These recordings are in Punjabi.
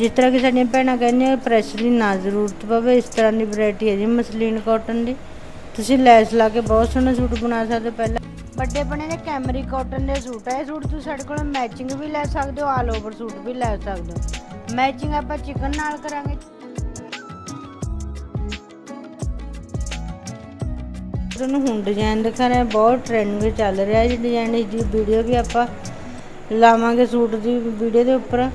ਜਿਸ ਤਰ੍ਹਾਂ ਕਿ ਸਾਡੀਆਂ ਭੈਣਾਂ ਕਹਿੰਦੀਆਂ ਪ੍ਰੈਸ ਦੀ ਨਾ ਜ਼ਰੂਰਤ ਪਵੇ, ਇਸ ਤਰ੍ਹਾਂ ਦੀ ਵੈਰਾਈਟੀ ਹੈ ਜੀ, ਮਸਲੀਨ ਕਾਟਨ ਦੀ। ਤੁਸੀਂ ਲੈਸ ਲਾ ਕੇ ਬਹੁਤ ਸੋਹਣਾ ਸੂਟ ਬਣਾ ਸਕਦੇ ਹੋ ਪਹਿਲਾਂ। ਵੱਡੇ ਬਣੇ ਦੇ ਕੈਮਰੀ ਕਾਟਨ ਦੇ ਸੂਟ ਹੈ ਇਹ ਸੂਟ ਤੁਸੀਂ ਸਾਡੇ ਕੋਲ ਮੈਚਿੰਗ ਵੀ ਲੈ ਸਕਦੇ ਹੋ ਆਲ ਓਵਰ ਸੂਟ ਵੀ ਲੈ ਸਕਦੇ ਹੋ। ਮੈਚਿੰਗ ਆਪਾਂ ਚਿਕਨ ਨਾਲ ਕਰਾਂਗੇ। ਤੁਹਾਨੂੰ ਹੁਣ ਡਿਜ਼ਾਈਨ ਦਿਖਾ ਰਹੇ ਬਹੁਤ ਟ੍ਰੈਂਡ ਵਿੱਚ ਚੱਲ ਰਿਹਾ ਜੀ ਡਿਜ਼ਾਈਨ ਦੀ ਵੀਡੀਓ ਵੀ ਆਪਾਂ ਲਾਵਾਂਗੇ ਸੂਟ ਦੀ ਵੀਡੀਓ ਦੇ ਉੱਪਰ।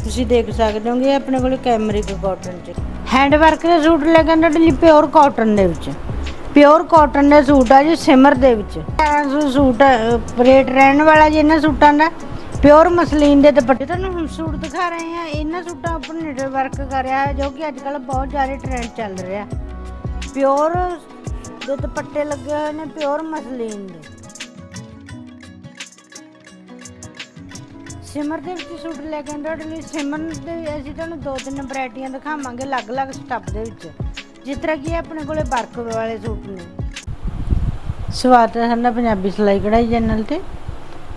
ਤੁਸੀਂ ਦੇਖ ਸਕਦੇ ਹੋਗੇ ਆਪਣੇ ਕੋਲ ਕੈਮਰਿਕ ਕਾਟਨ ਚ। ਹੈਂਡ ਵਰਕ ਦੇ ਸੂਟ ਲੈ ਕੇ ਪਿਓਰ ਕਾਟਨ ਦੇ ਵਿੱਚ? ਪਿਓਰ ਕਾਟਨ ਦੇ ਸੂਟ ਆ ਜੀ ਸਿਮਰ ਦੇ ਵਿੱਚ। ਸੂਟ ਰੇਟ ਰਹਿਣ ਵਾਲਾ ਜੀ ਇਹਨਾਂ ਸੂਟਾਂ ਦਾ। ਪਿਓਰ ਮਸਲੀਨ ਦੇ ਦੁਪੱਟੇ। ਤੁਹਾਨੂੰ ਹੁਣ ਸੂਟ ਦਿਖਾ ਰਹੇ ਆ ਇਹਨਾਂ ਸੂਟਾਂ ਉੱਪਰ ਨਿਡਰ ਵਰਕ ਕਰਿਆ ਹੈ ਜੋ ਕਿ ਅੱਜ ਕੱਲ ਬਹੁਤ ਜ਼ਿਆਦਾ ਟ੍ਰੈਂਡ ਚੱਲ ਰਿਹਾ। ਪਿਓਰ ਦੇ ਦੁਪੱਟੇ ਲੱਗੇ ਹੋਏ ਨੇ ਪਿਓਰ ਮਸਲੀਨ ਦੇ। ਸਿਮਰ ਦੇ ਵਿੱਚ ਸੂਟ ਲੈ ਕੇ ਆਂਦੇ ਤੁਹਾਡੇ ਲਈ ਸਿਮਰ ਦੇ ਅਸੀਂ ਤੁਹਾਨੂੰ ਦੋ ਤਿੰਨ ਵੈਰਾਈਟੀਆਂ ਦਿਖਾਵਾਂਗੇ, ਅਲੱਗ-ਅਲੱਗ ਸਟੱਫ ਦੇ ਵਿੱਚ। ਜਿਸ ਤਰ੍ਹਾਂ ਕਿ ਆਪਣੇ ਕੋਲੇ ਵਰਕ ਵਾਲੇ ਸੂਟ ਨੇ। ਸਵਾਗਤ ਹੈ ਸਾਡਾ ਪੰਜਾਬੀ ਸਿਲਾਈ ਕਢਾਈ ਚੈਨਲ ਤੇ।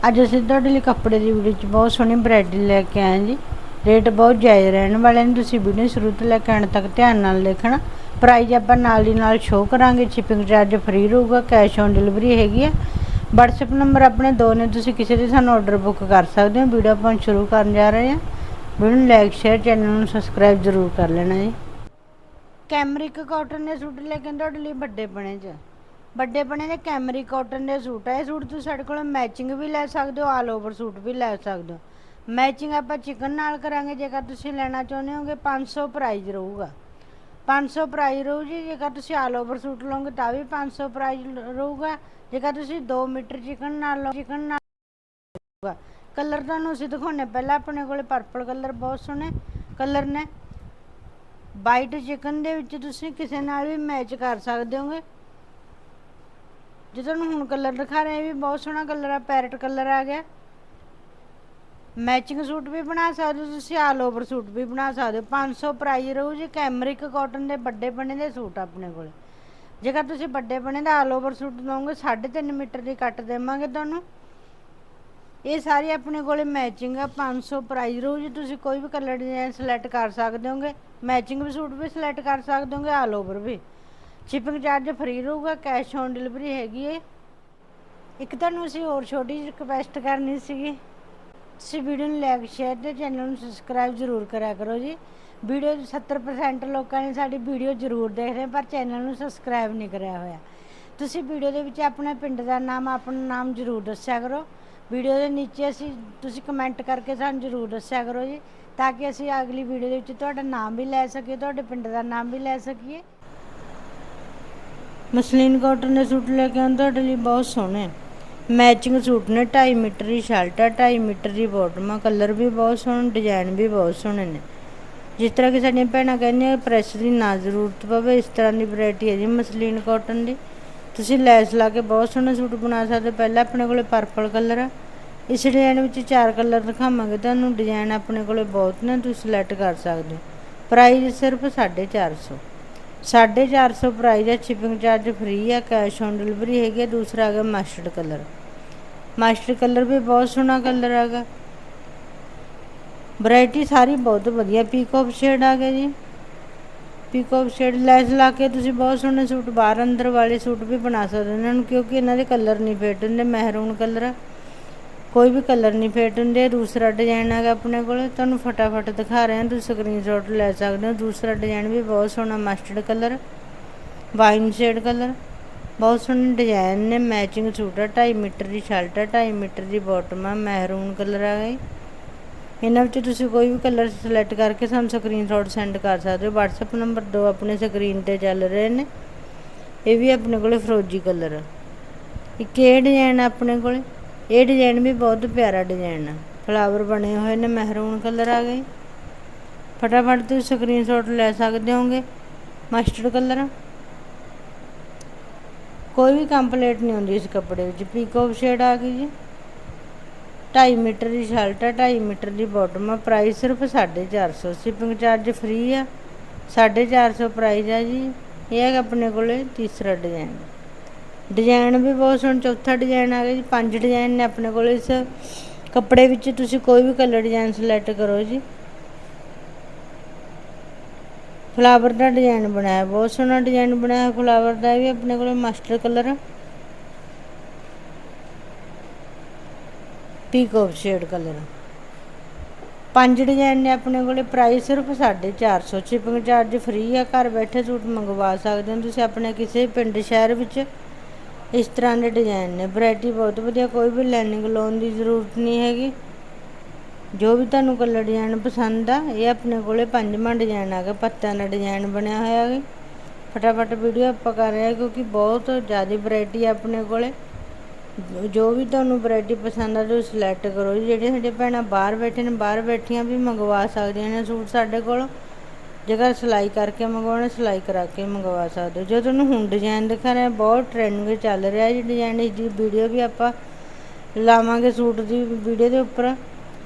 ਅੱਜ ਅਸੀਂ ਤੁਹਾਡੇ ਲਈ ਕੱਪੜੇ ਦੀ ਵੀਡੀਓ 'ਚ ਬਹੁਤ ਸੋਹਣੀ ਵੈਰਾਈਟੀ ਲੈ ਕੇ ਆਏ ਹਾਂ ਜੀ। ਰੇਟ ਬਹੁਤ ਜਾਇਜ਼ ਰਹਿਣ ਵਾਲੇ ਨੇ ਤੁਸੀਂ ਵੀਡੀਓ ਸ਼ੁਰੂ ਤੋਂ ਲੈ ਕੇ ਅੰਤ ਤੱਕ ਧਿਆਨ ਨਾਲ ਦੇਖਣਾ। ਪ੍ਰਾਈਸ ਆਪਾਂ ਨਾਲ ਦੀ ਨਾਲ ਸ਼ੋਅ ਕਰਾਂਗੇ ਸ਼ਿਪਿੰਗ ਚਾਰਜ ਫ੍ਰੀ ਰਹੂਗਾ ਕੈਸ਼ ਔਨ ਡਿਲੀਵਰੀ ਹੈਗੀ ਆ। WhatsApp ਨੰਬਰ ਆਪਣੇ ਦੋ ਨੇ, ਤੁਸੀਂ ਕਿਸੇ ਦੇ ਸਾਨੂੰ ਆਰਡਰ ਬੁੱਕ ਕਰ ਸਕਦੇ ਹੋ। ਵੀਡੀਓ ਆਪਾਂ ਸ਼ੁਰੂ ਕਰਨ ਜਾ ਰਹੇ ਹਾਂ। ਵੀਡੀਓ ਨੂੰ ਲਾਈਕ ਸ਼ੇਅਰ ਚੈਨਲ ਨੂੰ ਸਬਸਕ੍ਰਾਈਬ ਜ਼ਰੂਰ ਕਰ ਲੈਣਾ ਜੀ। ਕੈਮਰਿਕ ਕਾਟਨ ਦੇ ਸੂਟ ਲੈ ਕੇ ਤੁਹਾਡੇ ਲਈ ਵੱਡੇ ਬਣੇ ਚ। ਵੱਡੇ ਬਣੇ ਦੇ ਕੈਮਰਿਕ ਕਾਟਨ ਦੇ ਸੂਟ ਆ। ਇਹ ਸੂਟ ਤੁਸੀਂ ਸਾਡੇ ਕੋਲੋਂ ਮੈਚਿੰਗ ਵੀ ਲੈ ਸਕਦੇ ਹੋ ਆਲ ਓਵਰ ਸੂਟ ਵੀ ਲੈ ਸਕਦੇ ਹੋ। ਮੈਚਿੰਗ ਆਪਾਂ ਚਿਕਨ ਨਾਲ ਕਰਾਂਗੇ, ਜੇਕਰ ਤੁਸੀਂ ਲੈਣਾ ਚਾਹੁੰਦੇ ਹੋਗੇ 500 ਪ੍ਰਾਈਸ ਰਹੂਗਾ। 500 ਪ੍ਰਾਈਜ਼ ਰਹੂ ਜੀ, ਜੇਕਰ ਤੁਸੀਂ ਆਲ ਓਵਰ ਸੂਟ ਲਓਗੇ, ਤਾਂ ਵੀ 500 ਪ੍ਰਾਈਜ਼ ਰਹੂਗਾ। ਜੇਕਰ ਤੁਸੀਂ 2 ਮੀਟਰ ਚਿਕਨ ਨਾਲ ਲਓ, ਚਿਕਨ ਨਾਲ ਰਹੂਗਾ ਕਲਰ ਤੁਹਾਨੂੰ ਅਸੀਂ ਦਿਖਾਉਣੇ ਪਹਿਲਾਂ ਆਪਣੇ ਕੋਲੇ ਪਰਪਲ ਕਲਰ ਬਹੁਤ ਸੋਹਣੇ ਕਲਰ ਨੇ। ਵਾਈਟ ਚਿਕਨ ਦੇ ਵਿੱਚ ਤੁਸੀਂ ਕਿਸੇ ਨਾਲ ਵੀ ਮੈਚ ਕਰ ਸਕਦੇ ਹੋਗੇ। ਜੇ ਤੁਹਾਨੂੰ ਹੁਣ ਕਲਰ ਦਿਖਾ ਰਹੇ ਵੀ ਬਹੁਤ ਸੋਹਣਾ ਕਲਰ ਆ ਪੈਰਟ ਕਲਰ ਆ ਗਿਆ। ਮੈਚਿੰਗ ਸੂਟ ਵੀ ਬਣਾ ਸਕਦੇ ਹੋ ਤੁਸੀਂ ਆਲ ਓਵਰ ਸੂਟ ਵੀ ਬਣਾ ਸਕਦੇ ਹੋ। 500 ਪ੍ਰਾਈਸ ਰਹੂ ਜੀ, ਕੈਮਰਿਕ ਕਾਟਨ ਦੇ ਵੱਡੇ ਬਣੇ ਦੇ ਸੂਟ ਆਪਣੇ ਕੋਲ। ਜੇਕਰ ਤੁਸੀਂ ਵੱਡੇ ਬਣੇ ਦਾ ਆਲ ਓਵਰ ਸੂਟ ਲਓਗੇ 3.5 ਮੀਟਰ ਦੀ ਕੱਟ ਦੇਵਾਂਗੇ ਤੁਹਾਨੂੰ। ਇਹ ਸਾਰੀ ਆਪਣੇ ਕੋਲੇ ਮੈਚਿੰਗ ਆ 500 ਪ੍ਰਾਈਸ ਰਹੂ ਜੀ ਤੁਸੀਂ ਕੋਈ ਵੀ ਕਲਰ ਡਿਜ਼ਾਈਨ ਸਿਲੈਕਟ ਕਰ ਸਕਦੇ ਹੋਗੇ। ਮੈਚਿੰਗ ਵੀ ਸੂਟ ਵੀ ਸਿਲੈਕਟ ਕਰ ਸਕਦੇ ਹੋਗੇ ਆਲ ਓਵਰ ਵੀ। ਸ਼ਿਪਿੰਗ ਚਾਰਜ ਫ੍ਰੀ ਰਹੂਗਾ ਕੈਸ਼ ਔਨ ਡਿਲੀਵਰੀ ਹੈਗੀ ਹੈ ਇੱਕ ਤੁਹਾਨੂੰ ਅਸੀਂ ਹੋਰ ਛੋਟੀ ਜਿਹੀ ਰਿਕਵੈਸਟ ਕਰਨੀ ਸੀਗੀ। ਤੁਸੀਂ ਵੀਡੀਓ ਨੂੰ ਲਾਈਕ ਸ਼ੇਅਰ ਤੇ ਚੈਨਲ ਨੂੰ ਸਬਸਕ੍ਰਾਈਬ ਜ਼ਰੂਰ ਕਰਿਆ ਕਰੋ ਜੀ। ਵੀਡੀਓ 70% ਲੋਕਾਂ ਨੇ ਸਾਡੀ ਵੀਡੀਓ ਜ਼ਰੂਰ ਦੇਖਦੇ ਪਰ ਚੈਨਲ ਨੂੰ ਸਬਸਕ੍ਰਾਈਬ ਨਹੀਂ ਕਰਿਆ ਹੋਇਆ। ਤੁਸੀਂ ਵੀਡੀਓ ਦੇ ਵਿੱਚ ਆਪਣੇ ਪਿੰਡ ਦਾ ਨਾਮ, ਆਪਣਾ ਨਾਮ ਜ਼ਰੂਰ ਦੱਸਿਆ ਕਰੋ। ਵੀਡੀਓ ਦੇ ਨੀਚੇ ਅਸੀਂ, ਤੁਸੀਂ ਕਮੈਂਟ ਕਰਕੇ ਸਾਨੂੰ ਜ਼ਰੂਰ ਦੱਸਿਆ ਕਰੋ ਜੀ, ਤਾਂ ਕਿ ਅਸੀਂ ਅਗਲੀ ਵੀਡੀਓ ਦੇ ਵਿੱਚ ਤੁਹਾਡਾ ਨਾਮ ਵੀ ਲੈ ਸਕੀਏ, ਤੁਹਾਡੇ ਪਿੰਡ ਦਾ ਨਾਮ ਵੀ ਲੈ ਸਕੀਏ। ਮਸਲੀਨ ਕਾਟਨ ਦੇ ਸੂਟ ਲੈ ਕੇ ਆਉਂ ਤੁਹਾਡੇ ਲਈ ਬਹੁਤ ਸੋਹਣੇ ਮੈਚਿੰਗ ਸੂਟ ਨੇ 2.5 ਮੀਟਰ ਦੀ ਸ਼ਰਟ ਆ 2.5 ਮੀਟਰ ਦੀ ਬਾਟਮ ਆ ਕਲਰ ਵੀ ਬਹੁਤ ਸੋਹਣੇ ਡਿਜ਼ਾਈਨ ਵੀ ਬਹੁਤ ਸੋਹਣੇ ਨੇ। ਜਿਸ ਤਰ੍ਹਾਂ ਕਿ ਸਾਡੀਆਂ ਭੈਣਾਂ ਕਹਿੰਦੀਆਂ ਪ੍ਰੈਸ ਦੀ ਨਾ ਜ਼ਰੂਰਤ ਪਵੇ, ਇਸ ਤਰ੍ਹਾਂ ਦੀ ਵੈਰਾਈਟੀ ਹੈ ਜੀ, ਮਸਲੀਨ ਕਾਟਨ ਦੀ। ਤੁਸੀਂ ਲੈਸ ਲਾ ਕੇ ਬਹੁਤ ਸੋਹਣਾ ਸੂਟ ਬਣਾ ਸਕਦੇ ਹੋ। ਪਹਿਲਾਂ ਆਪਣੇ ਕੋਲੇ ਪਰਪਲ ਕਲਰ ਆ। ਇਸ ਡਿਜ਼ਾਈਨ ਵਿੱਚ ਚਾਰ ਕਲਰ ਦਿਖਾਵਾਂਗੇ। ਤੁਹਾਨੂੰ ਡਿਜ਼ਾਈਨ ਆਪਣੇ ਕੋਲੇ ਬਹੁਤ ਨੇ, ਤੁਸੀਂ ਸਿਲੈਕਟ ਕਰ ਸਕਦੇ ਹੋ। ਪ੍ਰਾਈਸ ਸਿਰਫ 450 450 ਪ੍ਰਾਈਸ ਹੈ ਸ਼ਿਪਿੰਗ ਚਾਰਜ ਫ੍ਰੀ ਹੈ ਕੈਸ਼ ਔਨ ਡਿਲੀਵਰੀ ਹੈਗੀ ਹੈ ਦੂਸਰਾ ਹੈਗਾ ਮਾਸਟਰਡ ਕਲਰ ਮਸਟਰਡ ਕਲਰ ਵੀ ਬਹੁਤ ਸੋਹਣਾ ਕਲਰ ਹੈਗਾ। ਵੈਰਾਈਟੀ ਸਾਰੀ ਬਹੁਤ ਵਧੀਆ। ਪੀਕੋਪ ਸ਼ੇਡ ਆ ਗਿਆ ਜੀ। ਪੀਕੋਪ ਸ਼ੇਡ ਲੈਸ ਲਾ ਕੇ ਤੁਸੀਂ ਬਹੁਤ ਸੋਹਣੇ ਸੂਟ ਬਾਹਰ ਅੰਦਰ ਵਾਲੇ ਸੂਟ ਵੀ ਬਣਾ ਸਕਦੇ ਹੋ। ਇਹਨਾਂ ਨੂੰ ਕਿਉਂਕਿ ਇਹਨਾਂ ਦੇ ਕਲਰ ਨਹੀਂ ਫੇਟ ਹੁੰਦੇ ਮਹਿਰੂਨ ਕਲਰ ਕੋਈ ਵੀ ਕਲਰ ਨਹੀਂ ਫੇਟ ਹੁੰਦੇ। ਦੂਸਰਾ ਡਿਜ਼ਾਈਨ ਹੈਗਾ ਆਪਣੇ ਕੋਲ। ਤੁਹਾਨੂੰ ਫਟਾਫਟ ਦਿਖਾ ਰਹੇ ਹਾਂ। ਤੁਸੀਂ ਸਕਰੀਨਸ਼ਾਟ ਲੈ ਸਕਦੇ ਹੋ। ਦੂਸਰਾ ਡਿਜ਼ਾਈਨ ਵੀ ਬਹੁਤ ਸੋਹਣਾ mustard colour wine shade colour ਬਹੁਤ ਸੋਹਣੇ ਡਿਜ਼ਾਈਨ ਨੇ। ਮੈਚਿੰਗ ਸੂਟ ਆ। 2.5 ਮੀਟਰ ਦੀ ਸ਼ਰਟ ਆ। 2.5 ਮੀਟਰ ਦੀ ਬਾਟਮ ਆ। ਮਹਿਰੂਨ ਕਲਰ ਆ ਗਈ। ਇਹਨਾਂ ਵਿੱਚੋਂ ਤੁਸੀਂ ਕੋਈ ਵੀ ਕਲਰ ਸਿਲੈਕਟ ਕਰਕੇ ਸਾਨੂੰ ਸਕਰੀਨਸ਼ਾਟ ਸੈਂਡ ਕਰ ਸਕਦੇ ਹੋ। WhatsApp ਨੰਬਰ ਦੋ ਆਪਣੇ ਸਕਰੀਨ ਤੇ ਚੱਲ ਰਹੇ ਨੇ। ਇਹ ਵੀ ਆਪਣੇ ਕੋਲੇ ਫਰੋਜੀ ਕਲਰ ਇੱਕ ਇਹ ਡਿਜ਼ਾਈਨ ਆਪਣੇ ਕੋਲੇ? ਇਹ ਡਿਜ਼ਾਈਨ ਵੀ ਬਹੁਤ ਪਿਆਰਾ ਡਿਜ਼ਾਈਨ ਆ। ਫਲਾਵਰ ਬਣੇ ਹੋਏ ਨੇ ਮਹਿਰੂਨ ਕਲਰ ਆ ਗਏ। ਫਟਾਫਟ ਤੁਸੀਂ ਸਕਰੀਨਸ਼ਾਟ ਲੈ ਸਕਦੇ ਹੋਗੇ ਮਸਟਰਡ ਕਲਰ ਕੋਈ ਵੀ ਕੰਪਲੀਟ ਨਹੀਂ ਹੁੰਦੀ ਇਸ ਕੱਪੜੇ ਵਿੱਚ। ਪੀਕੋਪ ਸ਼ੇਡ ਆ ਗਈ ਜੀ। ਢਾਈ ਮੀਟਰ ਦੀ ਸ਼ਰਟ ਆ, ਢਾਈ ਮੀਟਰ ਦੀ ਬਾਟਮ ਆ। ਪ੍ਰਾਈਸ ਸਿਰਫ 450 ਸ਼ਿਪਿੰਗ ਚਾਰਜ ਫ੍ਰੀ ਆ। 450 ਪ੍ਰਾਈਸ ਆ ਜੀ। ਇਹ ਹੈ ਆਪਣੇ ਕੋਲੇ ਤੀਸਰਾ ਡਿਜ਼ਾਈਨ ਡਿਜ਼ਾਈਨ ਵੀ ਬਹੁਤ ਸੋਹਣਾ, ਚੌਥਾ ਡਿਜ਼ਾਈਨ ਆ ਗਿਆ ਜੀ। ਪੰਜ ਡਿਜ਼ਾਈਨ ਨੇ ਆਪਣੇ ਕੋਲ ਇਸ ਕੱਪੜੇ ਵਿੱਚ। ਤੁਸੀਂ ਕੋਈ ਵੀ ਕਲਰ ਡਿਜ਼ਾਈਨ ਸਿਲੈਕਟ ਕਰੋ ਜੀ। ਫਲਾਵਰ ਦਾ ਡਿਜ਼ਾਈਨ ਬਣਾਇਆ, ਬਹੁਤ ਸੋਹਣਾ ਡਿਜ਼ਾਈਨ ਬਣਾਇਆ। ਫਲਾਵਰ ਦਾ ਵੀ ਆਪਣੇ ਕੋਲ master colour peacock shade colour. ਪੰਜ ਡਿਜ਼ਾਈਨ ਨੇ ਆਪਣੇ ਕੋਲੇ ਪ੍ਰਾਈਸ ਸਿਰਫ 450 ਸ਼ਿਪਿੰਗ ਚਾਰਜ ਫ੍ਰੀ ਆ, ਘਰ ਬੈਠੇ ਸੂਟ ਮੰਗਵਾ ਸਕਦੇ ਹੋ ਤੁਸੀਂ ਆਪਣੇ ਕਿਸੇ ਪਿੰਡ, ਸ਼ਹਿਰ ਵਿੱਚ। ਇਸ ਤਰ੍ਹਾਂ ਦੇ ਡਿਜ਼ਾਈਨ ਨੇ। ਵੈਰਾਈਟੀ ਬਹੁਤ ਵਧੀਆ, ਕੋਈ ਵੀ ਲਾਈਨਿੰਗ ਲਾਉਣ ਦੀ ਜ਼ਰੂਰਤ ਨਹੀਂ ਹੈਗੀ। ਜੋ ਵੀ ਤੁਹਾਨੂੰ ਕਲਰ ਡਿਜ਼ਾਈਨ ਪਸੰਦ ਆ, ਇਹ ਆਪਣੇ ਕੋਲੇ ਪੰਜਵਾਂ ਡਿਜ਼ਾਈਨ ਆ ਗਿਆ। ਪੱਤਿਆਂ ਦਾ ਡਿਜ਼ਾਈਨ ਬਣਿਆ ਹੋਇਆ ਹੈ ਫਟਾਫਟ ਵੀਡੀਓ ਆਪਾਂ ਕਰ ਰਹੇ ਹਾਂ ਕਿਉਂਕਿ ਬਹੁਤ ਜ਼ਿਆਦਾ ਵੈਰਾਈਟੀ ਆ ਆਪਣੇ ਕੋਲੇ। ਜੋ ਵੀ ਤੁਹਾਨੂੰ ਵੈਰਾਈਟੀ ਪਸੰਦ ਆ ਤੁਸੀਂ ਸਿਲੈਕਟ ਕਰੋ ਜੀ। ਜਿਹੜੀਆਂ ਸਾਡੇ ਭੈਣਾਂ ਬਾਹਰ ਬੈਠੇ ਨੇ, ਬਾਹਰ ਬੈਠੀਆਂ ਵੀ ਮੰਗਵਾ ਸਕਦੀਆਂ ਨੇ ਸੂਟ ਸਾਡੇ ਕੋਲ। ਜੇਕਰ ਸਿਲਾਈ ਕਰਕੇ ਮੰਗਵਾਉਣਾ, ਸਿਲਾਈ ਕਰਾ ਕੇ ਮੰਗਵਾ ਸਕਦੇ ਹੋ। ਜੋ ਤੁਹਾਨੂੰ ਹੁਣ ਡਿਜ਼ਾਈਨ ਦਿਖਾ ਰਿਹਾ, ਬਹੁਤ ਟ੍ਰੈਂਡਿੰਗ ਚੱਲ ਰਿਹਾ ਜੀ ਡਿਜ਼ਾਈਨ ਇਸ ਦੀ ਵੀਡੀਓ ਵੀ ਆਪਾਂ ਲਾਵਾਂਗੇ ਸੂਟ ਦੀ ਵੀਡੀਓ ਦੇ ਉੱਪਰ।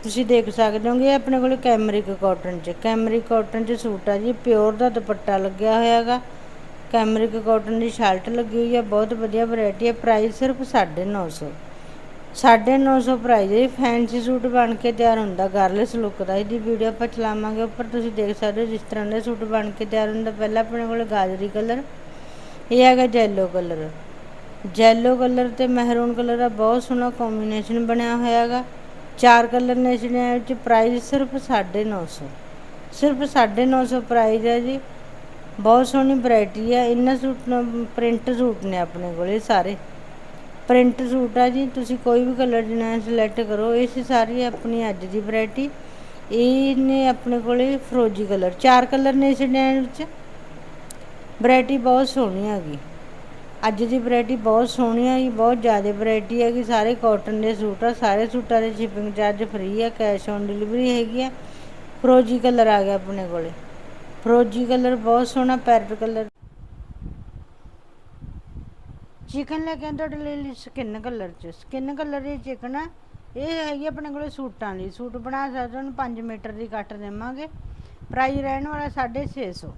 ਤੁਸੀਂ ਦੇਖ ਸਕਦੇ ਹੋਗੇ ਆਪਣੇ ਕੋਲ ਕੈਮਰਿਕ ਕਾਟਨ ਚ ਕੈਮਰਿਕ ਕਾਟਨ ਚ ਸੂਟ ਆ ਜੀ। ਪਿਓਰ ਦਾ ਦੁਪੱਟਾ ਲੱਗਿਆ ਹੋਇਆ ਹੈਗਾ। ਕੈਮਰਿਕ ਕਾਟਨ ਦੀ ਸ਼ਰਟ ਲੱਗੀ ਹੋਈ ਹੈ ਬਹੁਤ ਵਧੀਆ ਵੈਰਾਈਟੀ ਹੈ ਪ੍ਰਾਈਸ ਸਿਰਫ 950 950 ਪ੍ਰਾਈਸ ਹੈ ਫੈਂਸੀ ਸੂਟ ਬਣ ਕੇ ਤਿਆਰ ਹੁੰਦਾ ਗਰਲਸ ਲੁੱਕ ਦਾ। ਇਹਦੀ ਵੀਡੀਓ ਆਪਾਂ ਚਲਾਵਾਂਗੇ, ਉੱਪਰ ਤੁਸੀਂ ਦੇਖ ਸਕਦੇ ਹੋ ਜਿਸ ਤਰ੍ਹਾਂ ਦੇ ਸੂਟ ਬਣ ਕੇ ਤਿਆਰ ਹੁੰਦਾ। ਪਹਿਲਾਂ ਆਪਣੇ ਕੋਲ ਗਾਜਰੀ ਕਲਰ ਇਹ ਹੈਗਾ ਜੈਲੋ ਕਲਰ ਜੈਲੋ ਕਲਰ ਤੇ ਮਹਿਰੂਨ ਕਲਰ ਦਾ ਬਹੁਤ ਸੋਹਣਾ ਕੰਬੀਨੇਸ਼ਨ ਬਣਿਆ ਹੋਇਆ ਹੈਗਾ। ਚਾਰ ਕਲਰ ਨੇ ਇਸ ਦੇ ਵਿੱਚ ਪ੍ਰਾਈਸ ਸਿਰਫ 950 ਸਿਰਫ 950 ਪ੍ਰਾਈਸ ਹੈ ਜੀ। ਬਹੁਤ ਸੋਹਣੀ ਵੈਰਾਈਟੀ ਆ ਇਹਨਾਂ ਸੂਟ ਪ੍ਰਿੰਟ ਸੂਟ ਨੇ ਆਪਣੇ ਕੋਲ ਸਾਰੇ। ਪ੍ਰਿੰਟ ਸੂਟ ਆ ਜੀ, ਤੁਸੀਂ ਕੋਈ ਵੀ ਕਲਰ ਡਿਜ਼ਾਈਨ ਸਿਲੈਕਟ ਕਰੋ, ਇਹ ਸੀ ਸਾਰੀ ਆਪਣੀ ਅੱਜ ਦੀ ਵੈਰਾਈਟੀ ਇਹ ਨੇ ਆਪਣੇ ਕੋਲੇ ਫਰੋਜੀ ਕਲਰ ਚਾਰ ਕਲਰ ਨੇ ਇਸ ਡਿਜ਼ਾਈਨ ਵਿੱਚ। ਵੈਰਾਈਟੀ ਬਹੁਤ ਸੋਹਣੀ ਹੈਗੀ। ਅੱਜ ਦੀ ਵੈਰਾਈਟੀ ਬਹੁਤ ਸੋਹਣੀ ਹੈ ਬਹੁਤ ਜ਼ਿਆਦਾ ਵੈਰਾਈਟੀ ਹੈਗੀ, ਸਾਰੇ ਕਾਟਨ ਦੇ ਸੂਟ ਆ, ਸਾਰੇ ਸੂਟਾਂ ਦੇ ਸ਼ਿਪਿੰਗ ਚਾਰਜ ਫ੍ਰੀ ਆ ਕੈਸ਼ ਔਨ ਡਿਲੀਵਰੀ ਹੈਗੀ ਆ। ਫਰੋਜੀ ਕਲਰ ਆ ਗਿਆ ਆਪਣੇ ਕੋਲੇ। ਫਰੋਜੀ ਕਲਰ ਬਹੁਤ ਸੋਹਣਾ, ਪੈਰਟ ਕਲਰ। ਚਿਕਨ ਲੈ ਕੇ ਆਏ ਤੁਹਾਡੇ ਲਈ ਸਕਿਨ ਕਲਰ ਚ। ਸਕਿਨ ਕਲਰ ਦੀ ਚਿਕਨ ਆ, ਇਹ ਹੈਗੀ ਆਪਣੇ ਕੋਲੇ ਸੂਟਾਂ ਲਈ। ਸੂਟ ਬਣਾ ਸਕਦੇ ਹੋ 5 ਮੀਟਰ ਦੀ ਕੱਟ ਦੇਵਾਂਗੇ। ਪ੍ਰਾਈਸ ਰਹਿਣ ਵਾਲਾ 650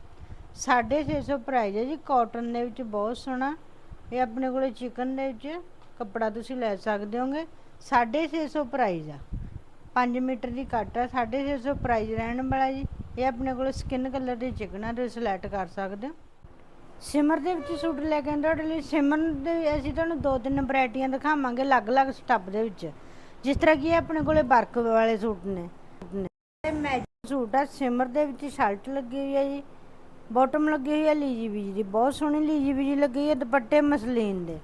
650 ਪ੍ਰਾਈਸ ਹੈ ਜੀ, ਕਾਟਨ ਦੇ ਵਿੱਚ ਬਹੁਤ ਸੋਹਣਾ। ਇਹ ਆਪਣੇ ਕੋਲੇ ਚਿਕਨ ਦੇ ਵਿੱਚ ਕੱਪੜਾ ਤੁਸੀਂ ਲੈ ਸਕਦੇ ਹੋਗੇ। 650 ਪ੍ਰਾਈਸ ਆ। 5 ਮੀਟਰ ਦੀ ਕੱਟ ਆ 650 ਪ੍ਰਾਈਸ ਰਹਿਣ ਵਾਲਾ ਜੀ। ਇਹ ਆਪਣੇ ਕੋਲ ਸਕਿਨ ਕਲਰ ਦੀ ਚਿਕਨ ਦੇ ਸਿਲੈਕਟ ਕਰ ਸਕਦੇ ਹੋ। ਸਿਮਰ ਦੇ ਵਿੱਚ ਸੂਟ ਲੈ ਕੇ ਆਏ ਤੁਹਾਡੇ ਲਈ ਸਿਮਰ ਦੇ ਅਸੀਂ ਤੁਹਾਨੂੰ ਦੋ ਤਿੰਨ ਵੈਰਾਈਟੀਆਂ ਦਿਖਾਵਾਂਗੇ, ਅਲੱਗ-ਅਲੱਗ ਸਟੱਪ ਦੇ ਵਿੱਚ। ਜਿਸ ਤਰ੍ਹਾਂ ਕਿ ਇਹ ਆਪਣੇ ਕੋਲੇ ਵਰਕ ਵਾਲੇ ਸੂਟ ਨੇ। ਇਹ ਮੈਚਿੰਗ ਸੂਟ ਆ, ਸਿਮਰ ਦੇ ਵਿੱਚ ਸ਼ਰਟ ਲੱਗੀ ਹੋਈ ਹੈ ਜੀ ਬਾਟਮ ਲੱਗੀ ਹੋਈ ਹੈ ਲੀਜੀ ਬੀਜੀ ਦੀ, ਬਹੁਤ ਸੋਹਣੀ ਲੀਜੀ ਬੀਜੀ ਲੱਗੀ ਹੋਈ ਹੈ ਦੁਪੱਟੇ ਮਸਲੀਨ ਦੇ।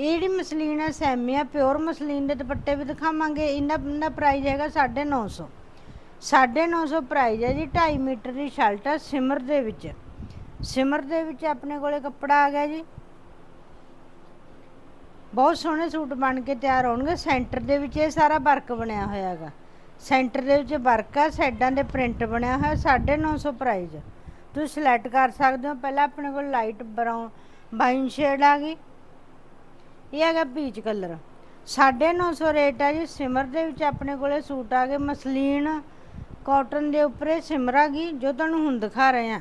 ਇਹ ਜਿਹੜੀ ਮਸਲੀਨ ਆ ਸੈਮੀ ਆ ਪਿਓਰ ਮਸਲੀਨ ਦੇ ਦੁਪੱਟੇ ਵੀ ਦਿਖਾਵਾਂਗੇ, ਇਹਨਾਂ ਦਾ ਪ੍ਰਾਈਸ ਹੈਗਾ 950 950 ਪ੍ਰਾਈਜ਼ ਹੈ ਜੀ 2.5 ਮੀਟਰ ਦੀ ਸ਼ਰਟ ਆ ਸਿਮਰ ਦੇ ਵਿੱਚ। ਸਿਮਰ ਦੇ ਵਿੱਚ ਆਪਣੇ ਕੋਲੇ ਕੱਪੜਾ ਆ ਗਿਆ ਜੀ। ਬਹੁਤ ਸੋਹਣੇ ਸੂਟ ਬਣ ਕੇ ਤਿਆਰ ਹੋਣਗੇ। ਸੈਂਟਰ ਦੇ ਵਿੱਚ ਇਹ ਸਾਰਾ ਵਰਕ ਬਣਿਆ ਹੋਇਆ ਹੈਗਾ। ਸੈਂਟਰ ਦੇ ਵਿੱਚ ਵਰਕ ਆ, ਸਾਈਡਾਂ ਦੇ ਪ੍ਰਿੰਟ ਬਣਿਆ ਹੋਇਆ 950 ਪ੍ਰਾਈਜ਼ ਤੁਸੀਂ ਸਿਲੈਕਟ ਕਰ ਸਕਦੇ ਹੋ। ਪਹਿਲਾਂ ਆਪਣੇ ਕੋਲ ਲਾਈਟ ਬਰਾਊਨ ਵਾਈਨ ਸ਼ੇਡ ਆ ਗਈ। ਇਹ ਹੈਗਾ ਪੀਚ ਕਲਰ 950 ਰੇਟ ਹੈ ਜੀ। ਸਿਮਰ ਦੇ ਵਿੱਚ ਆਪਣੇ ਕੋਲੇ ਸੂਟ ਆ ਗਏ। ਮਸਲੀਨ ਕਾਟਨ ਦੇ ਉੱਪਰ ਇਹ ਸਿਮਰ ਆ ਗਈ ਜੋ ਤੁਹਾਨੂੰ ਹੁਣ ਦਿਖਾ ਰਹੇ ਆ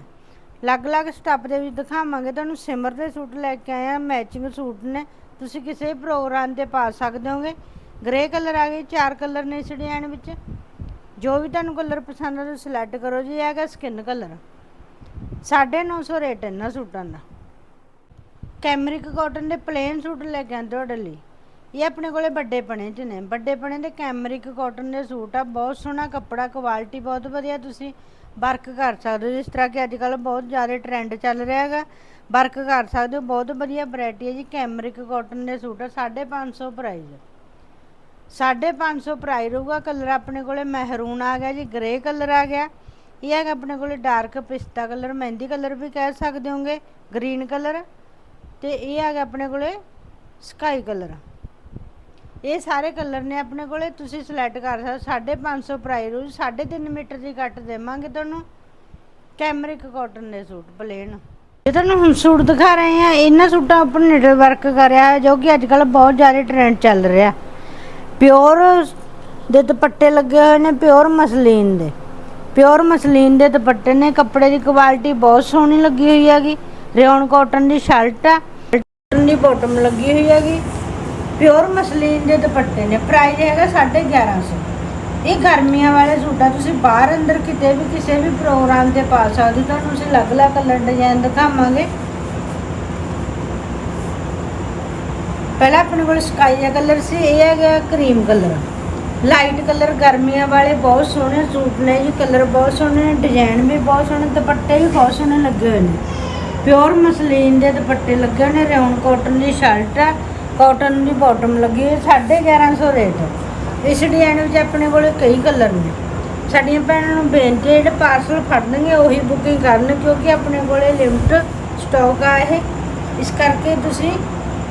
ਅਲੱਗ-ਅਲੱਗ ਸਟੈਪ ਦੇ ਵਿੱਚ ਦਿਖਾਵਾਂਗੇ। ਤੁਹਾਨੂੰ ਸਿਮਰ ਦੇ ਸੂਟ ਲੈ ਕੇ ਆਏ ਆ ਮੈਚਿੰਗ ਸੂਟ ਨੇ। ਤੁਸੀਂ ਕਿਸੇ ਪ੍ਰੋਗਰਾਮ ਤੇ ਪਾ ਸਕਦੇ ਹੋਗੇ। ਗ੍ਰੇ ਕਲਰ ਆ ਗਏ, ਚਾਰ ਕਲਰ ਨੇ ਇਸ ਡਿਜ਼ਾਈਨ ਵਿੱਚ। ਜੋ ਵੀ ਤੁਹਾਨੂੰ ਕਲਰ ਪਸੰਦ ਆ, ਤੁਸੀਂ ਸਿਲੈਕਟ ਕਰੋ ਜੀ, ਇਹ ਹੈਗਾ ਸਕਿਨ ਕਲਰ 950 ਰੇਟ ਇਹਨਾਂ ਸੂਟਾਂ ਦਾ। ਕੈਮਰਿਕ ਕਾਟਨ ਦੇ ਪਲੇਨ ਸੂਟ ਲੈ ਕੇ ਆਂਦੇ ਤੁਹਾਡੇ ਲਈ। ਇਹ ਆਪਣੇ ਕੋਲੇ ਵੱਡੇ ਪਣੇ ਚ ਨੇ। ਵੱਡੇ ਪਣੇ ਦੇ ਕੈਮਰਿਕ ਕਾਟਨ ਦੇ ਸੂਟ ਆ, ਬਹੁਤ ਸੋਹਣਾ ਕੱਪੜਾ ਕੁਆਲਿਟੀ ਬਹੁਤ ਵਧੀਆ ਤੁਸੀਂ ਵਰਕ ਕਰ ਸਕਦੇ ਹੋ। ਜਿਸ ਤਰ੍ਹਾਂ ਕਿ ਅੱਜ ਕੱਲ ਬਹੁਤ ਜ਼ਿਆਦਾ ਟ੍ਰੈਂਡ ਚੱਲ ਰਿਹਾ ਹੈਗਾ। ਵਰਕ ਕਰ ਸਕਦੇ ਹੋ, ਬਹੁਤ ਵਧੀਆ ਵੈਰਾਈਟੀ ਹੈ ਜੀ। ਕੈਮਰਿਕ ਕਾਟਨ ਦੇ ਸੂਟ ਆ 550 ਪ੍ਰਾਈਸ 550 ਪ੍ਰਾਈਸ ਰਹੂਗਾ ਕਲਰ ਆਪਣੇ ਕੋਲੇ ਮਹਿਰੂਨ ਆ ਗਿਆ ਜੀ ਗ੍ਰੇ ਕਲਰ ਆ ਗਿਆ। ਇਹ ਹੈਗਾ ਆਪਣੇ ਕੋਲੇ ਡਾਰਕ ਪਿਸਤਾ ਕਲਰ ਮਹਿੰਦੀ ਕਲਰ ਵੀ ਕਹਿ ਸਕਦੇ ਹੋਗੇ ਗ੍ਰੀਨ ਕਲਰ ਤੇ ਇਹ ਹੈਗਾ ਆਪਣੇ ਕੋਲੇ ਸਕਾਈ ਕਲਰ ਇਹ ਸਾਰੇ ਕਲਰ ਨੇ ਆਪਣੇ ਕੋਲੇ, ਤੁਸੀਂ ਸਿਲੈਕਟ ਕਰ ਸਕਦੇ 550 ਪ੍ਰਾਈਸ ਰੂ 3.5 ਮੀਟਰ ਦੀ ਕੱਟ ਦੇਵਾਂਗੇ ਤੁਹਾਨੂੰ। ਕੈਮਰਿਕ ਕਾਟਨ ਦੇ ਸੂਟ ਪਲੇਨ ਇਹ ਤੁਹਾਨੂੰ ਹੁਣ ਸੂਟ ਦਿਖਾ ਰਹੇ ਆ ਇਹਨਾਂ ਸੂਟਾਂ ਉੱਪਰ ਨਿਡਲ ਵਰਕ ਕਰਿਆ ਹੈ, ਜੋ ਕਿ ਅੱਜ ਕੱਲ ਬਹੁਤ ਜ਼ਿਆਦਾ ਟ੍ਰੈਂਡ ਚੱਲ ਰਿਹਾ ਪਿਓਰ ਦੇ ਦੁਪੱਟੇ ਲੱਗੇ ਹੋਏ ਨੇ ਪਿਓਰ ਮਸਲੀਨ ਦੇ। ਪਿਓਰ ਮਸਲੀਨ ਦੇ ਦੁਪੱਟੇ ਨੇ, ਕੱਪੜੇ ਦੀ ਕੁਆਲਿਟੀ ਬਹੁਤ ਸੋਹਣੀ ਲੱਗੀ ਹੋਈ ਹੈਗੀ। ਰਿਓਨ ਕਾਟਨ ਦੀ ਸ਼ਰਟ ਆ ਦੀ ਬਾਟਮ ਲੱਗੀ ਹੋਈ ਹੈਗੀ। ਪਿਓਰ ਮਸਲੀਨ ਦੇ ਦੁਪੱਟੇ ਨੇ ਪ੍ਰਾਈਸ ਹੈਗਾ 1150 ਇਹ ਗਰਮੀਆਂ ਵਾਲੇ ਸੂਟ, ਤੁਸੀਂ ਬਾਹਰ ਅੰਦਰ ਕਿਤੇ ਵੀ ਕਿਸੇ ਵੀ ਪ੍ਰੋਗਰਾਮ ਤੇ ਪਾ ਸਕਦੇ ਹੋ। ਤੁਹਾਨੂੰ ਅਸੀਂ ਅਲੱਗ-ਅਲੱਗ ਕਲਰ ਡਿਜ਼ਾਈਨ ਦਿਖਾਵਾਂਗੇ। ਪਹਿਲਾਂ ਆਪਣੇ ਕੋਲ ਸਕਾਈ ਜਿਹਾ ਕਲਰ ਸੀ, ਇਹ ਹੈਗਾ ਕਰੀਮ ਕਲਰ ਲਾਈਟ ਕਲਰ ਗਰਮੀਆਂ ਵਾਲੇ ਬਹੁਤ ਸੋਹਣੇ ਸੂਟ ਨੇ ਜੀ ਕਲਰ ਬਹੁਤ ਸੋਹਣੇ ਨੇ ਡਿਜ਼ਾਈਨ ਵੀ ਬਹੁਤ ਸੋਹਣੇ, ਦੁਪੱਟੇ ਵੀ ਬਹੁਤ ਸੋਹਣੇ ਲੱਗੇ ਹੋਏ ਨੇ। ਪਿਓਰ ਮਸਲੀਨ ਦੇ ਦੁਪੱਟੇ ਲੱਗੇ ਹੋਏ ਨੇ ਰਿਓਨ ਕਾਟਨ ਦੀ ਸ਼ਰਟ ਆ ਕਾਟਨ ਦੀ ਬਾਟਮ ਲੱਗੀ ਹੋਈ 1150 ਰੇਟ। ਇਸ ਡਿਜ਼ਾਈਨ ਵਿੱਚ ਆਪਣੇ ਕੋਲ ਕਈ ਕਲਰ ਨੇ। ਸਾਡੀਆਂ ਭੈਣਾਂ ਨੂੰ ਬੇਨਤੀ ਹੈ, ਜਿਹੜੇ ਪਾਰਸਲ ਫੜਨਗੇ, ਉਹੀ ਬੁਕਿੰਗ ਕਰਨ, ਕਿਉਂਕਿ ਆਪਣੇ ਕੋਲੇ ਲਿਮਟ ਸਟਾਕ ਆ ਇਹ। ਇਸ ਕਰਕੇ ਤੁਸੀਂ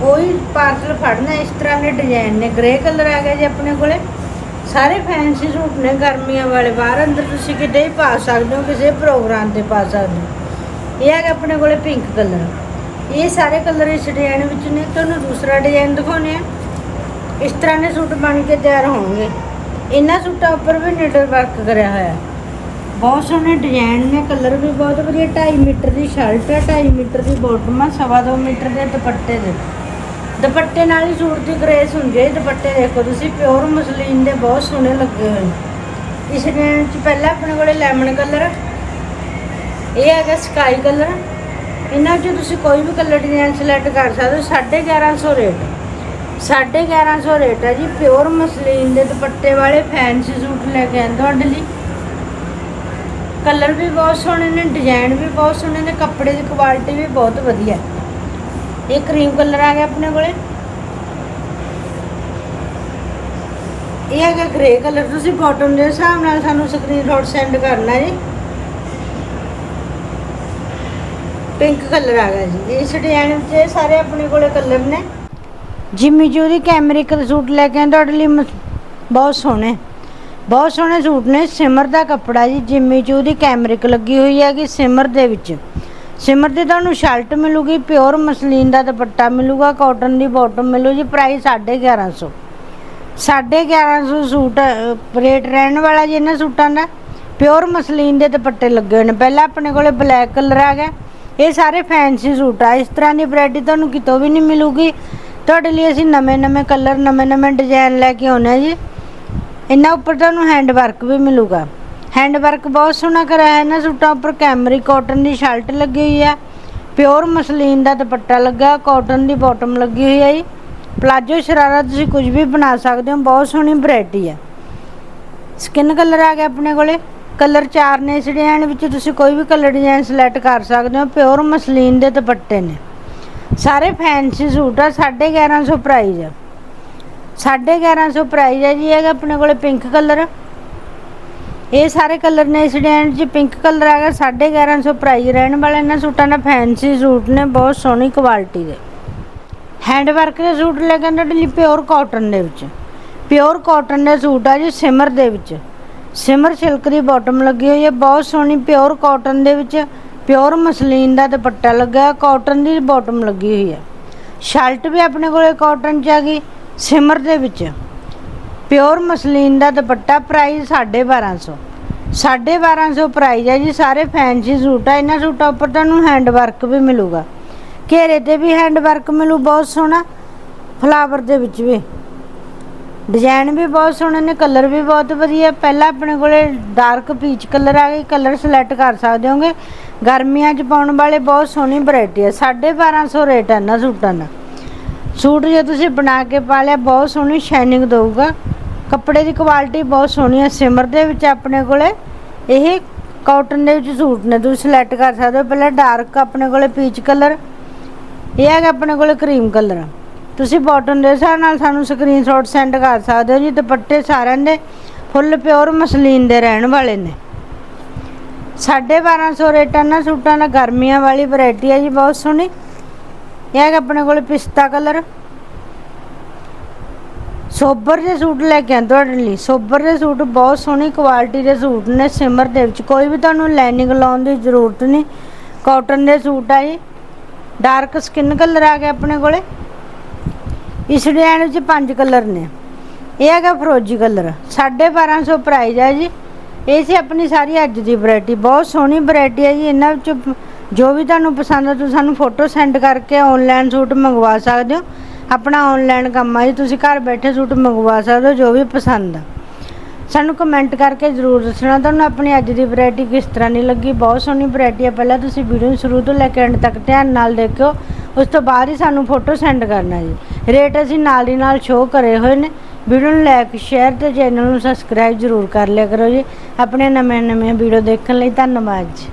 ਉਹੀ ਪਾਰਸਲ ਫੜਨਾ, ਇਸ ਤਰ੍ਹਾਂ ਦੇ ਡਿਜ਼ਾਈਨ ਨੇ। ਗ੍ਰੇ ਕਲਰ ਆ ਗਿਆ ਜੀ ਆਪਣੇ ਕੋਲੇ। ਸਾਰੇ ਫੈਂਸੀ ਸੂਟ ਨੇ, ਗਰਮੀਆਂ ਵਾਲੇ ਬਾਹਰ, ਅੰਦਰ ਤੁਸੀਂ ਕਿਤੇ ਹੀ ਪਾ ਸਕਦੇ ਹੋ, ਕਿਸੇ ਪ੍ਰੋਗਰਾਮ ਤੇ ਪਾ ਸਕਦੇ ਹੋ। ਇਹ ਹੈਗਾ ਆਪਣੇ ਕੋਲੇ ਪਿੰਕ ਕਲਰ ਇਹ ਸਾਰੇ ਕਲਰ ਇਸ ਡਿਜ਼ਾਈਨ ਵਿੱਚ ਨੇ, ਤੁਹਾਨੂੰ ਦੂਸਰਾ ਡਿਜ਼ਾਈਨ ਦਿਖਾਉਂਦੇ ਆ ਇਸ ਤਰ੍ਹਾਂ ਦੇ ਸੂਟ ਬਣ ਕੇ ਤਿਆਰ ਹੋਣਗੇ। ਇਹਨਾਂ ਸੂਟਾਂ ਉੱਪਰ ਵੀ ਨਿਡਲ ਵਰਕ ਕਰਿਆ ਹੋਇਆ। ਬਹੁਤ ਸੋਹਣੇ ਡਿਜ਼ਾਈਨ ਨੇ, ਕਲਰ ਵੀ ਬਹੁਤ ਵਧੀਆ 2.5 ਮੀਟਰ ਦੀ ਸ਼ਰਟ ਹੈ 2.5 ਮੀਟਰ ਦੀ ਬਾਟਮ ਆ, ਸਵਾ ਦੋ ਮੀਟਰ ਦੇ ਦੁਪੱਟੇ ਦੇ। ਦੁਪੱਟੇ ਨਾਲ ਹੀ ਸੂਟ ਦੀ ਗ੍ਰੇਸ ਹੁੰਦੀ ਹੈ। ਦੁਪੱਟੇ ਦੇਖੋ ਤੁਸੀਂ ਪਿਓਰ ਮਸਲੀਨ ਦੇ ਬਹੁਤ ਸੋਹਣੇ ਲੱਗੇ ਹੋਏ ਇਸ ਡਿਜ਼ਾਈਨ 'ਚ ਪਹਿਲਾਂ ਆਪਣੇ ਕੋਲੇ ਲੈਮਨ ਕਲਰ ਇਹ ਹੈਗਾ ਸਕਾਈ ਕਲਰ ਇਹਨਾਂ 'ਚੋਂ ਤੁਸੀਂ ਕੋਈ ਵੀ ਕਲਰ ਡਿਜ਼ਾਈਨ ਸਿਲੈਕਟ ਕਰ ਸਕਦੇ ਹੋ 1150 ਰੇਟ 1150 ਰੇਟ ਹੈ ਜੀ ਪਿਓਰ ਮਸਲੀਨ ਦੇ ਦੁਪੱਟੇ ਵਾਲੇ ਫੈਂਸੀ ਸੂਟ ਲੈ ਕੇ ਆਏ ਤੁਹਾਡੇ ਲਈ। ਕਲਰ ਵੀ ਬਹੁਤ ਸੋਹਣੇ ਨੇ ਡਿਜ਼ਾਈਨ ਵੀ ਬਹੁਤ ਸੋਹਣੇ ਨੇ, ਕੱਪੜੇ ਦੀ ਕੁਆਲਿਟੀ ਵੀ ਬਹੁਤ ਵਧੀਆ ਇਹ ਕਰੀਮ ਕਲਰ ਆ ਗਿਆ ਆਪਣੇ ਕੋਲੇ। ਇਹ ਹੈਗਾ ਗ੍ਰੇ ਕਲਰ ਤੁਸੀਂ ਬਾਟਮ ਦੇ ਹਿਸਾਬ ਨਾਲ ਸਾਨੂੰ ਸਕਰੀਨਸ਼ਾਟ ਸੈਂਡ ਕਰਨਾ ਜੀ। ਪਿੰਕ ਕਲਰ ਆ ਗਿਆ ਜੀ। ਇਸ ਡਿਜ਼ਾਈਨ ਵਿੱਚ ਇਹ ਸਾਰੇ ਆਪਣੇ ਕੋਲੇ ਕਲਰ ਨੇ। ਜਿਮੀ ਜੂ ਦੀ ਕੈਮਰਿਕ ਸੂਟ ਲੈ ਕੇ ਆਏ ਤੁਹਾਡੇ ਲਈ ਮਸ ਬਹੁਤ ਸੋਹਣੇ। ਬਹੁਤ ਸੋਹਣੇ ਸੂਟ ਨੇ ਸਿਮਰ ਦਾ ਕੱਪੜਾ ਜੀ। ਜਿਮੀ ਚੂ ਦੀ ਕੈਮਰਿਕ ਲੱਗੀ ਹੋਈ ਹੈਗੀ ਸਿਮਰ ਦੇ ਵਿੱਚ। ਸਿਮਰ ਦੀ ਤੁਹਾਨੂੰ ਸ਼ਰਟ ਮਿਲੂਗੀ ਪਿਓਰ ਮਸਲੀਨ ਦਾ ਦੁਪੱਟਾ ਮਿਲੂਗਾ ਕਾਟਨ ਦੀ ਬਾਟਮ ਮਿਲੂ ਜੀ ਪ੍ਰਾਈਸ 1150 1150 ਸੂਟ ਅ, ਰੇਟ ਰਹਿਣ ਵਾਲਾ ਜੀ ਇਹਨਾਂ ਸੂਟਾਂ ਦਾ। ਪਿਓਰ ਮਸਲੀਨ ਦੇ ਦੁਪੱਟੇ ਲੱਗੇ ਹੋਏ ਨੇ। ਪਹਿਲਾਂ ਆਪਣੇ ਕੋਲੇ ਬਲੈਕ ਕਲਰ ਆ ਗਿਆ। ਇਹ ਸਾਰੇ ਫੈਂਸੀ ਸੂਟ ਆ। ਇਸ ਤਰ੍ਹਾਂ ਦੀ ਵੈਰਾਈਟੀ ਤੁਹਾਨੂੰ ਕਿਤੋਂ ਵੀ ਨਹੀਂ ਮਿਲੂਗੀ। ਤੁਹਾਡੇ ਲਈ ਅਸੀਂ ਨਵੇਂ ਨਵੇਂ ਕਲਰ ਨਵੇਂ ਨਵੇਂ ਡਿਜ਼ਾਈਨ ਲੈ ਕੇ ਆਉਨੇ ਆ ਜੀ। ਇਹਨਾਂ ਉੱਪਰ ਤੁਹਾਨੂੰ ਹੈਂਡ ਵਰਕ ਵੀ ਮਿਲੂਗਾ। ਹੈਂਡ ਵਰਕ ਬਹੁਤ ਸੋਹਣਾ ਕਰਾਇਆ ਹੈ ਇਹਨਾਂ ਸੂਟਾਂ ਉੱਪਰ। ਕੈਮਰੀ ਕਾਟਨ ਦੀ ਸ਼ਰਟ ਲੱਗੀ ਹੋਈ ਆ ਪਿਓਰ ਮਸਲੀਨ ਦਾ ਦੁਪੱਟਾ ਲੱਗਾ ਕਾਟਨ ਦੀ ਬਾਟਮ ਲੱਗੀ ਹੋਈ ਹੈ ਜੀ। ਪਲਾਜੋ ਸ਼ਰਾਰਾ ਤੁਸੀਂ ਕੁਝ ਵੀ ਬਣਾ ਸਕਦੇ ਹੋ, ਬਹੁਤ ਸੋਹਣੀ ਵੈਰਾਈਟੀ ਹੈ। ਸਕਿਨ ਕਲਰ ਆ ਗਿਆ ਆਪਣੇ ਕੋਲੇ। ਕਲਰ ਚਾਰ ਨੇ ਇਸ ਡਿਜ਼ਾਈਨ ਵਿੱਚ, ਤੁਸੀਂ ਕੋਈ ਵੀ ਕਲਰ ਡਿਜ਼ਾਈਨ ਸਿਲੈਕਟ ਕਰ ਸਕਦੇ ਹੋ ਪਿਓਰ ਮਸਲੀਨ ਦੇ ਦੁਪੱਟੇ ਨੇ। ਸਾਰੇ ਫੈਂਸੀ ਸੂਟ ਆ 1150 ਪ੍ਰਾਈਸ ਆ। 1150 ਪ੍ਰਾਈਸ ਆ ਜੀ ਹੈਗਾ ਆਪਣੇ ਕੋਲੇ ਪਿੰਕ ਕਲਰ। ਇਹ ਸਾਰੇ ਕਲਰ ਨੇ ਇਸ ਡਿਜ਼ਾਈਨ 'ਚ ਪਿੰਕ ਕਲਰ ਆ ਗਿਆ 1150 ਪ੍ਰਾਈਸ ਰਹਿਣ ਵਾਲੇ ਇਹਨਾਂ ਸੂਟਾਂ ਦਾ ਫੈਂਸੀ ਸੂਟ ਨੇ, ਬਹੁਤ ਸੋਹਣੀ ਕੁਆਲਿਟੀ ਦੇ। ਹੈਂਡ ਵਰਕ ਦੇ ਸੂਟ ਲੈ ਕੇ ਆਂਦੇ ਲਈ ਪਿਓਰ ਕਾਟਨ ਦੇ ਵਿੱਚ। ਪਿਓਰ ਕਾਟਨ ਦੇ ਸੂਟ ਆ ਜੀ ਸਿਮਰ ਦੇ ਵਿੱਚ। ਸਿਮਰ ਸਿਲਕ ਦੀ ਬਾਟਮ ਲੱਗੀ ਹੋਈ ਹੈ, ਬਹੁਤ ਸੋਹਣੀ ਪਿਓਰ ਕਾਟਨ ਦੇ ਵਿੱਚ ਪਿਓਰ ਮਸਲੀਨ ਦਾ ਦੁਪੱਟਾ ਲੱਗਾ ਕਾਟਨ ਦੀ ਬਾਟਮ ਲੱਗੀ ਹੋਈ ਹੈ। ਸ਼ਰਟ ਵੀ ਆਪਣੇ ਕੋਲੇ ਕਾਟਨ ਚ ਆ ਗਈ, ਸਿਮਰ ਦੇ ਵਿੱਚ। ਪਿਓਰ ਮਸਲੀਨ ਦਾ ਦੁਪੱਟਾ ਪ੍ਰਾਈਸ 1250 1250 ਪ੍ਰਾਈਸ ਹੈ ਜੀ, ਸਾਰੇ ਫੈਂਸੀ ਸੂਟ ਆ, ਇਹਨਾਂ ਸੂਟਾਂ ਉੱਪਰ ਤੁਹਾਨੂੰ ਹੈਂਡ ਵਰਕ ਵੀ ਮਿਲੂਗਾ। ਘੇਰੇ ਤੇ ਵੀ ਹੈਂਡ ਵਰਕ ਮਿਲੂ, ਬਹੁਤ ਸੋਹਣਾ। ਫਲਾਵਰ ਦੇ ਵਿੱਚ ਵੀ। ਡਿਜ਼ਾਈਨ ਵੀ ਬਹੁਤ ਸੋਹਣੇ ਨੇ ਕਲਰ ਵੀ ਬਹੁਤ ਵਧੀਆ। ਪਹਿਲਾਂ ਆਪਣੇ ਕੋਲੇ ਡਾਰਕ ਪੀਚ ਕਲਰ ਆ ਗਏ ਕਲਰ ਸਿਲੈਕਟ ਕਰ ਸਕਦੇ ਹੋਗੇ। ਗਰਮੀਆਂ 'ਚ ਪਾਉਣ ਵਾਲੇ ਬਹੁਤ ਸੋਹਣੀ ਵੈਰਾਈਟੀ ਹੈ 1250 ਰੇਟ ਹੈ ਇਹਨਾਂ ਸੂਟਾਂ ਦਾ। ਸੂਟ ਜੇ ਤੁਸੀਂ ਬਣਾ ਕੇ ਪਾ ਲਿਆ, ਬਹੁਤ ਸੋਹਣੀ ਸ਼ਾਈਨਿੰਗ ਦਊਗਾ। ਕੱਪੜੇ ਦੀ ਕੁਆਲਿਟੀ ਬਹੁਤ ਸੋਹਣੀ ਹੈ ਸਿਮਰ ਦੇ ਵਿੱਚ ਆਪਣੇ ਕੋਲੇ ਇਹ ਕਾਟਨ ਦੇ ਵਿੱਚ ਸੂਟ ਨੇ, ਤੁਸੀਂ ਸਿਲੈਕਟ ਕਰ ਸਕਦੇ ਹੋ। ਪਹਿਲਾਂ ਡਾਰਕ ਆਪਣੇ ਕੋਲੇ ਪੀਚ ਕਲਰ ਇਹ ਹੈਗਾ ਆਪਣੇ ਕੋਲੇ ਕਰੀਮ ਕਲਰ ਤੁਸੀਂ ਬਾਟਨ ਦੇ ਹਿਸਾਬ ਨਾਲ ਸਾਨੂੰ ਸਕਰੀਨਸ਼ਾਟ ਸੈਂਡ ਕਰ ਸਕਦੇ ਹੋ ਜੀ, ਦੁਪੱਟੇ ਸਾਰਿਆਂ ਦੇ ਫੁੱਲ ਪਿਓਰ ਮਸਲੀਨ ਦੇ ਰਹਿਣ ਵਾਲੇ ਨੇ। 1250 ਰੇਟਾਂ ਨਾਲ ਸੂਟਾਂ ਨਾਲ ਗਰਮੀਆਂ ਵਾਲੀ ਵੈਰਾਈਟੀ ਹੈ ਜੀ, ਬਹੁਤ ਸੋਹਣੀ। ਇਹ ਹੈਗਾ ਆਪਣੇ ਕੋਲ ਪਿਸਤਾ ਕਲਰ ਸੋਬਰ ਦੇ ਸੂਟ ਲੈ ਕੇ ਆਏ ਤੁਹਾਡੇ ਲਈ। ਸੋਬਰ ਦੇ ਸੂਟ ਬਹੁਤ ਸੋਹਣੀ ਕੁਆਲਿਟੀ ਦੇ ਸੂਟ ਨੇ, ਸਿਮਰ ਦੇ ਵਿੱਚ ਕੋਈ ਵੀ ਤੁਹਾਨੂੰ ਲਾਈਨਿੰਗ ਲਾਉਣ ਦੀ ਜ਼ਰੂਰਤ ਨਹੀਂ। ਕਾਟਨ ਦੇ ਸੂਟ ਆ ਜੀ। ਡਾਰਕ ਸਕਿਨ ਕਲਰ ਆ ਗਿਆ ਆਪਣੇ ਕੋਲੇ। ਇਸ ਡਿਜ਼ਾਈਨ ਵਿੱਚ ਪੰਜ ਕਲਰ ਨੇ। ਇਹ ਹੈਗਾ ਫਰੋਜੀ ਕਲਰ। 1250 ਪ੍ਰਾਈਸ ਹੈ ਜੀ। ਇਹ ਸੀ ਆਪਣੀ ਸਾਰੀ ਅੱਜ ਦੀ ਵੈਰਾਈਟੀ ਬਹੁਤ ਸੋਹਣੀ ਵੈਰਾਈਟੀ ਹੈ ਜੀ। ਇਹਨਾਂ ਵਿੱਚ ਜੋ ਵੀ ਤੁਹਾਨੂੰ ਪਸੰਦ ਆ, ਤੁਸੀਂ ਸਾਨੂੰ ਫੋਟੋ ਸੈਂਡ ਕਰਕੇ ਆਨਲਾਈਨ ਸੂਟ ਮੰਗਵਾ ਸਕਦੇ ਹੋ। ਆਪਣਾ ਆਨਲਾਈਨ ਕੰਮ ਆ ਜੀ। ਤੁਸੀਂ ਘਰ ਬੈਠੇ ਸੂਟ ਮੰਗਵਾ ਸਕਦੇ ਹੋ, ਜੋ ਵੀ ਪਸੰਦ ਆ। ਸਾਨੂੰ ਕਮੈਂਟ ਕਰਕੇ ਜ਼ਰੂਰ ਦੱਸਣਾ। ਤੁਹਾਨੂੰ ਆਪਣੀ ਅੱਜ ਦੀ ਵੈਰਾਈਟੀ ਕਿਸ ਤਰ੍ਹਾਂ ਦੀ ਲੱਗੀ? ਬਹੁਤ ਸੋਹਣੀ ਵੈਰਾਈਟੀ ਹੈ ਪਹਿਲਾਂ ਤੁਸੀਂ ਵੀਡੀਓ ਨੂੰ ਸ਼ੁਰੂ ਤੋਂ ਲੈ ਕੇ ਐਂਡ ਤੱਕ ਧਿਆਨ ਨਾਲ ਦੇਖਿਓ। ਉਸ ਤੋਂ ਬਾਅਦ ਹੀ ਸਾਨੂੰ ਫੋਟੋ ਸੈਂਡ ਕਰਨਾ ਜੀ। ਰੇਟ ਅਸੀਂ ਨਾਲ ਦੀ ਨਾਲ ਸ਼ੋਅ ਕਰੇ ਹੋਏ ਨੇ। ਵੀਡੀਓ ਨੂੰ ਲਾਈਕ ਸ਼ੇਅਰ ਤੇ ਚੈਨਲ ਨੂੰ ਸਬਸਕ੍ਰਾਈਬ ਜ਼ਰੂਰ ਕਰ ਲਿਆ ਕਰੋ ਜੀ। ਆਪਣੇ ਨਵੇਂ ਨਵੇਂ ਵੀਡੀਓ ਦੇਖਣ ਲਈ ਧੰਨਵਾਦ ਜੀ।